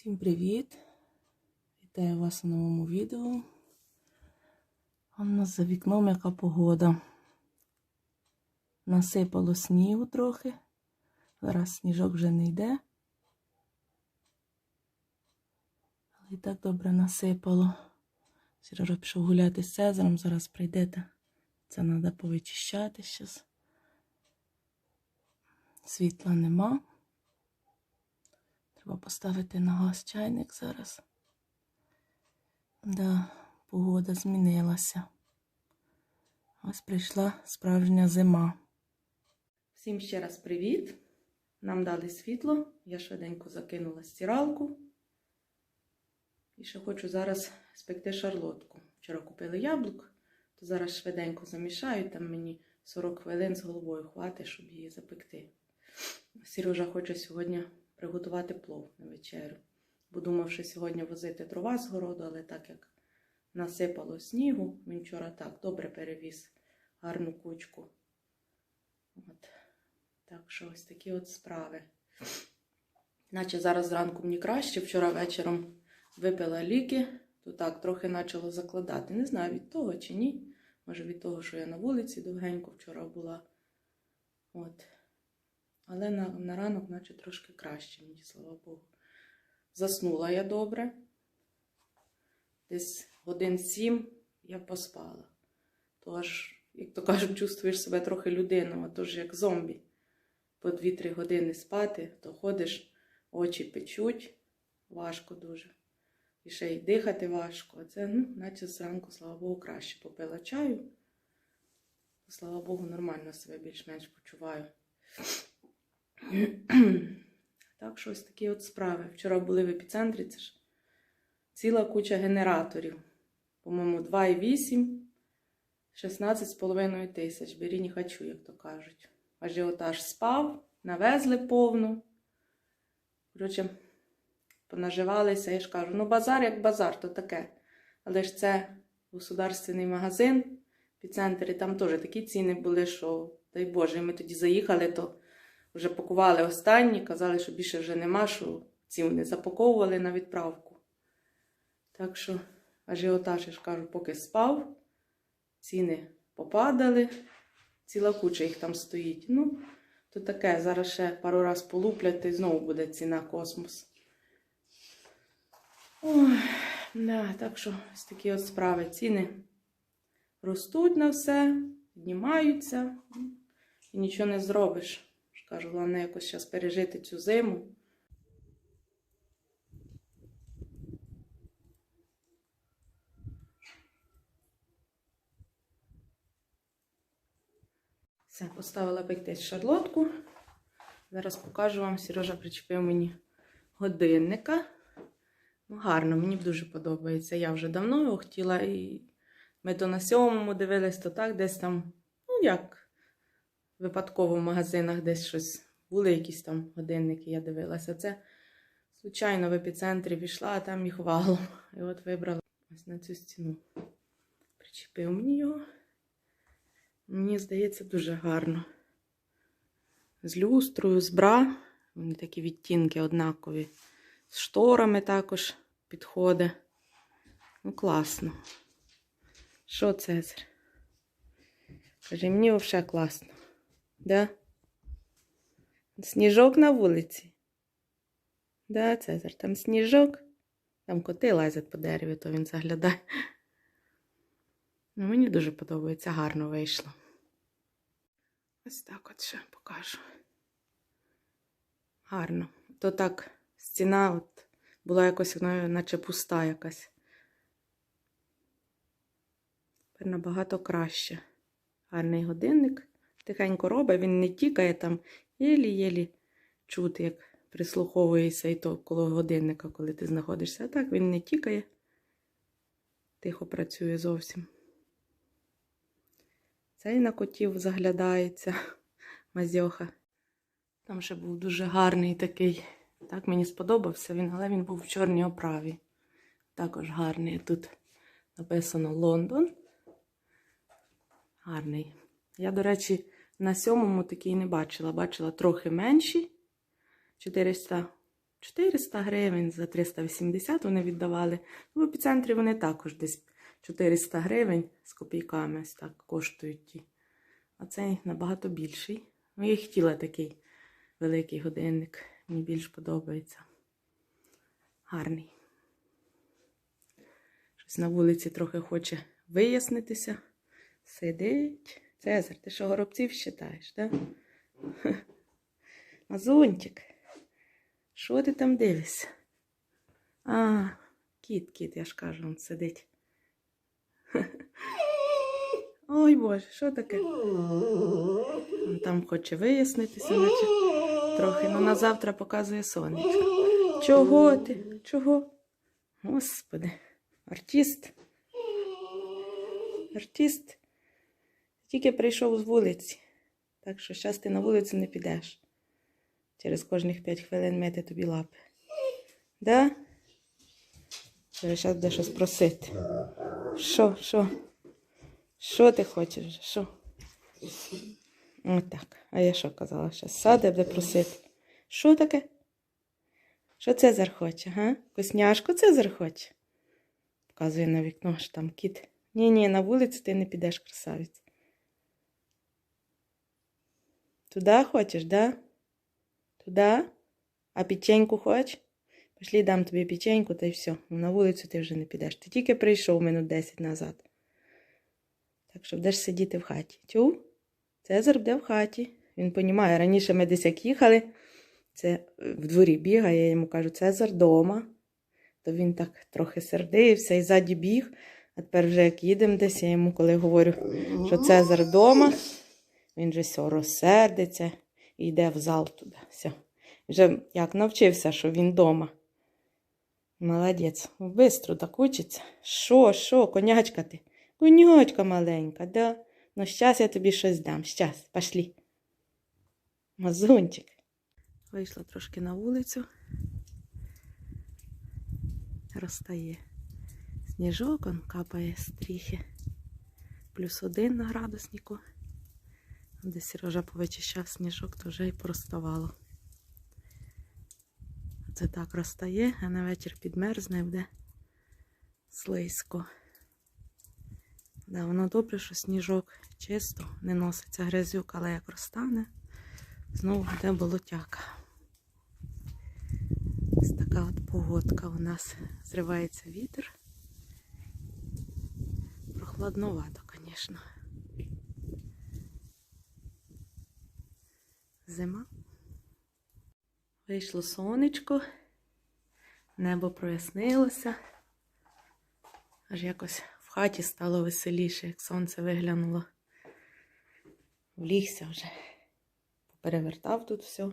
Всім привіт! Вітаю вас у новому відео. А в нас за вікном яка погода. Насипало снігу трохи. Зараз сніжок вже не йде. Але і так добре насипало. Сережа пішов гуляти з Цезарем, зараз прийдете. Це треба повичищати зараз. Світла нема. Треба поставити на газ чайник зараз. Да, погода змінилася. Ось прийшла справжня зима. Всім ще раз привіт. Нам дали світло. Я швиденько закинула стиралку. І ще хочу зараз спекти шарлотку. Вчора купили яблук, то зараз швиденько замішаю. Там мені 40 хвилин з головою хватить, щоб її запекти. Сережа хоче сьогодні приготувати плов на вечерю. Бо думав, сьогодні возити дрова з городу, але так як насипало снігу, він вчора так добре перевіз гарну кучку. От. Так що ось такі от справи. Наче зараз зранку мені краще, вчора вечором випила ліки, то так трохи почало закладати. Не знаю від того чи ні. Може від того, що я на вулиці довгенько вчора була. От. Але на, на ранок, наче трошки краще мені, слава Богу. Заснула я добре. Десь годин сім я поспала. Тож, як то кажуть, чувствуєш себе трохи людиною, а то ж як зомбі. По 2-3 години спати, то ходиш, очі печуть, важко дуже. І ще й дихати важко. Це, ну, наче зранку, слава Богу, краще попила чаю. Слава Богу, нормально себе більш-менш почуваю. Так що ось такі от справи. Вчора були в епіцентрі, це ж ціла куча генераторів. По-моєму, 2,8, 16,5 тисяч. Бері не хочу, як то кажуть. Ажіотаж спав, навезли повну. Коротше, понаживалися, я ж кажу, ну базар як базар, то таке. Але ж це государственний магазин в епіцентрі, там теж такі ціни були, що, дай Боже, ми тоді заїхали, то вже пакували останні, казали, що більше вже нема, що ці вони запаковували на відправку. Так що ажіотаж, я ж кажу, поки спав, ціни попадали, ціла куча їх там стоїть. Ну, то таке, зараз ще пару раз полуплять, і знову буде ціна космос. Ой, да, так що ось такі от справи. Ціни ростуть на все, піднімаються, і нічого не зробиш. Кажу, головне якось зараз пережити цю зиму. Все, поставила пектись шарлотку. Зараз покажу вам, Сережа причепив мені годинника. Ну, гарно, мені дуже подобається. Я вже давно його хотіла і ми то на сьомому дивились, то так десь там, ну як випадково в магазинах десь щось були якісь там годинники, я дивилася. Це, звичайно, в епіцентрі пішла, а там їх валом. І от вибрала ось на цю стіну. Причепив мені його. Мені здається, дуже гарно. З люстрою, з бра. Вони такі відтінки однакові. З шторами також підходить. Ну, класно. Що Цезар? Каже, мені взагалі класно. Да? Сніжок на вулиці. Да, Цезар, там сніжок. Там коти лазять по дереві, то він заглядає. Ну, мені дуже подобається, гарно вийшло. Ось так от ще покажу. Гарно. То так, стіна от була якось, вона, наче пуста якась. Тепер набагато краще. Гарний годинник тихенько робить, він не тікає там, єлі-єлі чути, як прислуховуєшся і то коло годинника, коли ти знаходишся. А так він не тікає, тихо працює зовсім. Цей на котів заглядається, мазьоха. Там ще був дуже гарний такий. Так, мені сподобався він, але він був в чорній оправі. Також гарний. Тут написано Лондон. Гарний. Я, до речі, на сьомому такий не бачила. Бачила трохи менші. 400 400 гривень, за 380 вони віддавали. В епіцентрі вони також десь 400 гривень з копійками ось так коштують ті. А цей набагато більший. Ну, я хотіла такий великий годинник. Мені більш подобається. Гарний. Щось на вулиці трохи хоче вияснитися. Сидить. Цезар, ти що горобців считаєш, так? Да? Мазунчик. Що ти там дивишся? А, кіт, кіт, я ж кажу, він сидить. Ой Боже, що таке? Він там хоче вияснитися, наче трохи. Ну на завтра показує сонечко. Чого ти? Чого? Господи, артист. Артист. Тільки прийшов з вулиці. Так що зараз ти на вулицю не підеш. Через кожних 5 хвилин мити тобі лапи. Да? Зараз буде щось просити. Що, що? Що ти хочеш? Що? Отак. А я що казала? Щас саде буде просити. Що таке? Що Цезар хоче, га? Косняшку Цезар хоче? Показує на вікно, що там кіт. Ні-ні, на вулицю ти не підеш, красавець. Туда хочеш, да? Туда? А печеньку хочеш? Пішли, дам тобі печеньку, та й все. На вулицю ти вже не підеш. Ти тільки прийшов минут 10 назад. Так що будеш сидіти в хаті. Чув? Цезар буде в хаті. Він понімає, раніше ми десь як їхали, це е, в дворі бігає, я йому кажу, Цезар дома. То він так трохи сердився і ззаді біг. А тепер вже як їдемо десь, я йому коли говорю, що Цезар вдома, він же все розсердиться і йде в зал туди. Все. Вже як навчився, що він вдома. Молодець, бистро так учиться. Що, що, конячка ти? Конячка маленька, да? Ну, щас я тобі щось дам. Щас, пошлі. Мазунчик. Вийшла трошки на вулицю. Розтає сніжок, он капає стріхи. Плюс один на градуснику. Де Сережа повичищав сніжок, то вже й проставало. Це так розтає, а на вечір підмерзне буде слизько. Да, воно добре, що сніжок чисто, не носиться грязюк, але як розтане, знову буде болотяка. Ось така от погодка у нас зривається вітер. Прохладновато, звісно. Зима. Вийшло сонечко, небо прояснилося. Аж якось в хаті стало веселіше, як сонце виглянуло. Влігся вже. Перевертав тут все.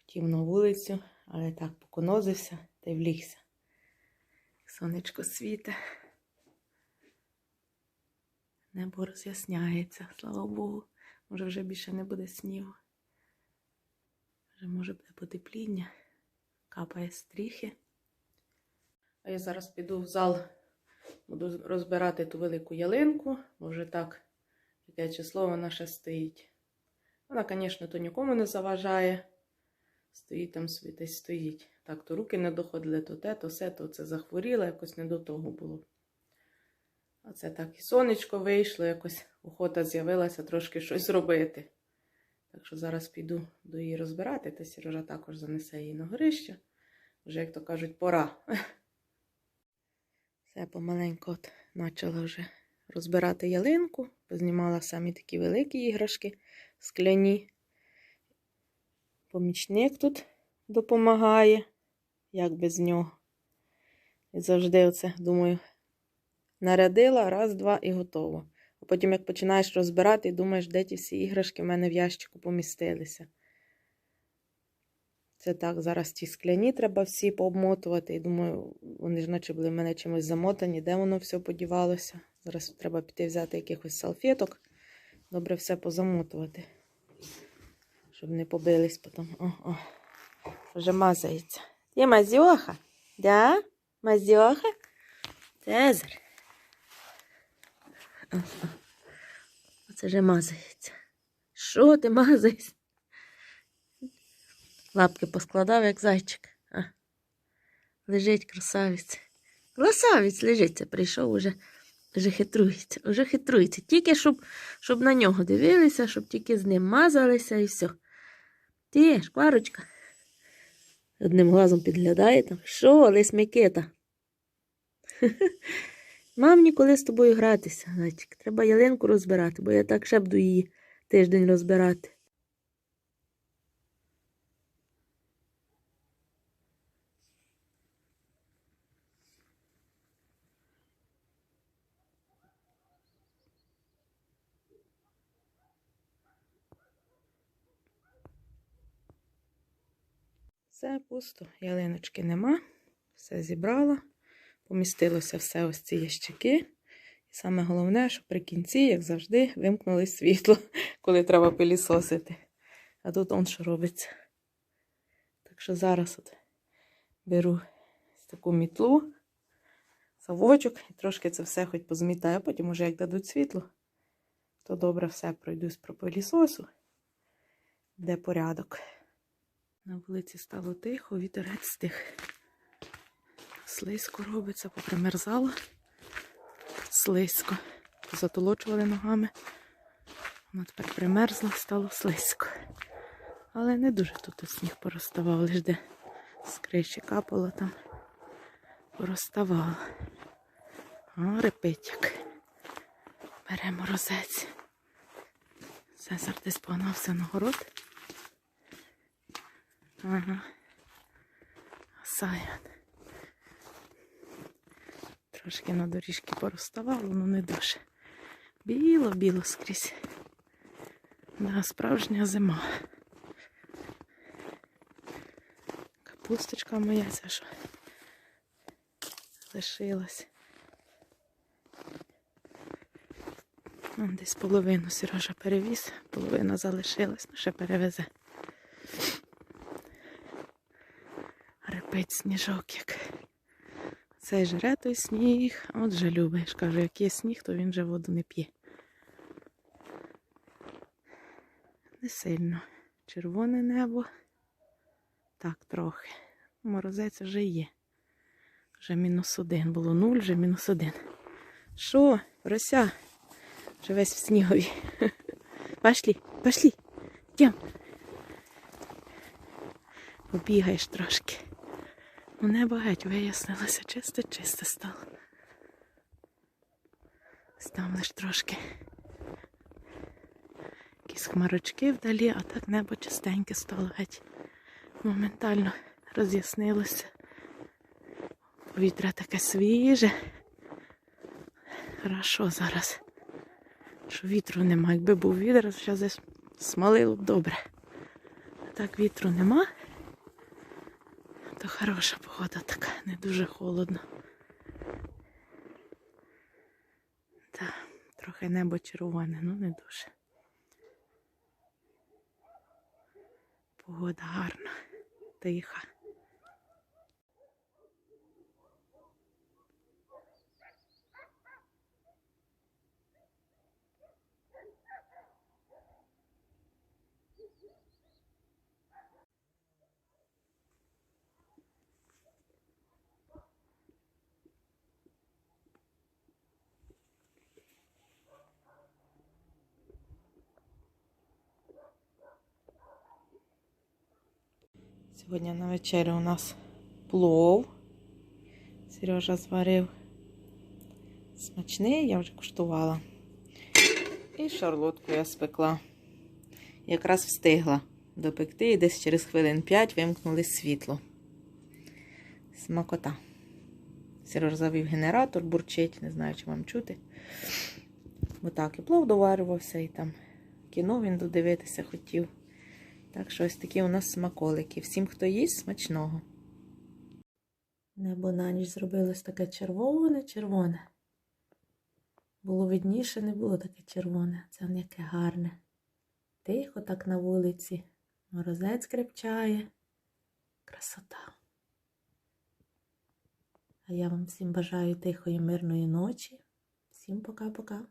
Хотів на вулицю, але так поконозився та й влігся. Сонечко світе. Небо роз'ясняється, слава Богу. Може вже більше не буде снігу. Вже може буде потепління, капає стріхи. А я зараз піду в зал, буду розбирати ту велику ялинку, бо вже так, яке число вона ще стоїть. Вона, звісно, то нікому не заважає. Стоїть там собі десь стоїть. Так, то руки не доходили, то те, то все, то це захворіло, якось не до того було. А це так і сонечко вийшло, якось охота з'явилася трошки щось зробити. Так що зараз піду до її розбирати, та Сережа також занесе її на горище. Вже, як то кажуть, пора. Все помаленьку от почала вже розбирати ялинку, познімала самі такі великі іграшки скляні. Помічник тут допомагає, як без нього. І завжди оце, думаю, нарядила, раз, два і готово. А потім, як починаєш розбирати, думаєш, де ті всі іграшки в мене в ящику помістилися. Це так, зараз ті скляні треба всі пообмотувати. І думаю, вони ж наче були в мене чимось замотані, де воно все подівалося. Зараз треба піти взяти якихось салфеток. Добре все позамотувати. Щоб не побились потім. О, о. Вже мазається. Є мазьоха? Да? Мазьоха? Цезар. Оце вже мазається. Що ти мазаєшся? Лапки поскладав, як зайчик. А. Лежить красавець. Красавець лежить, це прийшов уже. Вже хитрується, вже хитрується. Тільки щоб, щоб на нього дивилися, щоб тільки з ним мазалися і все. Ти, шкварочка. Одним глазом підглядає там. Що, лис Микита? Мам ніколи з тобою гратися, Зайчик. Треба ялинку розбирати, бо я так ще буду її тиждень розбирати. Все пусто, ялиночки нема, все зібрала, помістилося все ось ці ящики. І саме головне, що при кінці, як завжди, вимкнули світло, коли треба пилісосити. А тут он що робиться. Так що зараз от беру таку мітлу, совочок і трошки це все хоч позмітаю, потім уже як дадуть світло, то добре все пройдусь про пилісосу, де порядок. На вулиці стало тихо, вітерець стих. Слизько робиться, попримерзало. Слизько. Затолочували ногами. Воно тепер примерзло, стало слизько. Але не дуже тут сніг пороставав, лиш де з криші капало там. Пороставало. О, репить як. Беремо розець. Цезар десь погнався на город. Ага. Саян. Трошки на доріжки пороставало, але не дуже. Біло-біло скрізь. Да, справжня зима. Капусточка моя ця що лишилась. Вон Десь половину Сережа перевіз, половина залишилась, ну ще перевезе. Репить сніжок як. Цей жре той сніг, от же любиш. Кажу, як є сніг, то він же воду не п'є. Не сильно. Червоне небо. Так, трохи. Морозець вже є. Вже мінус один. Було нуль, вже мінус один. Що, рося? Вже весь в снігові. Пошли, пошли. Йдем. Побігаєш трошки. Небо геть вияснилося, чисте-чисте стало. Ось Там лиш трошки якісь хмарочки вдалі, а так небо чистеньке стало геть. Моментально роз'яснилося. Повітря таке свіже. Хорошо зараз. Що вітру нема. Якби був вітер, зараз смалило б добре. А так вітру нема. Хороша погода така, не дуже холодно. Та, трохи небо червоне, ну не дуже. Погода гарна, тиха. Сьогодні на вечерю у нас плов. Сережа зварив. Смачний, я вже куштувала. І шарлотку я спекла. Якраз встигла допекти і десь через хвилин 5 вимкнули світло. Смакота. Сереж завів генератор, бурчить, не знаю, чи вам чути. Отак і плов доварювався, і там кіно він додивитися хотів. Так що ось такі у нас смаколики. Всім, хто їсть, смачного. Небо на ніч зробилось таке червоне-червоне. Було видніше, не було таке червоне. Це яке гарне. Тихо так на вулиці. Морозець крепчає. Красота. А я вам всім бажаю тихої, мирної ночі. Всім пока-пока.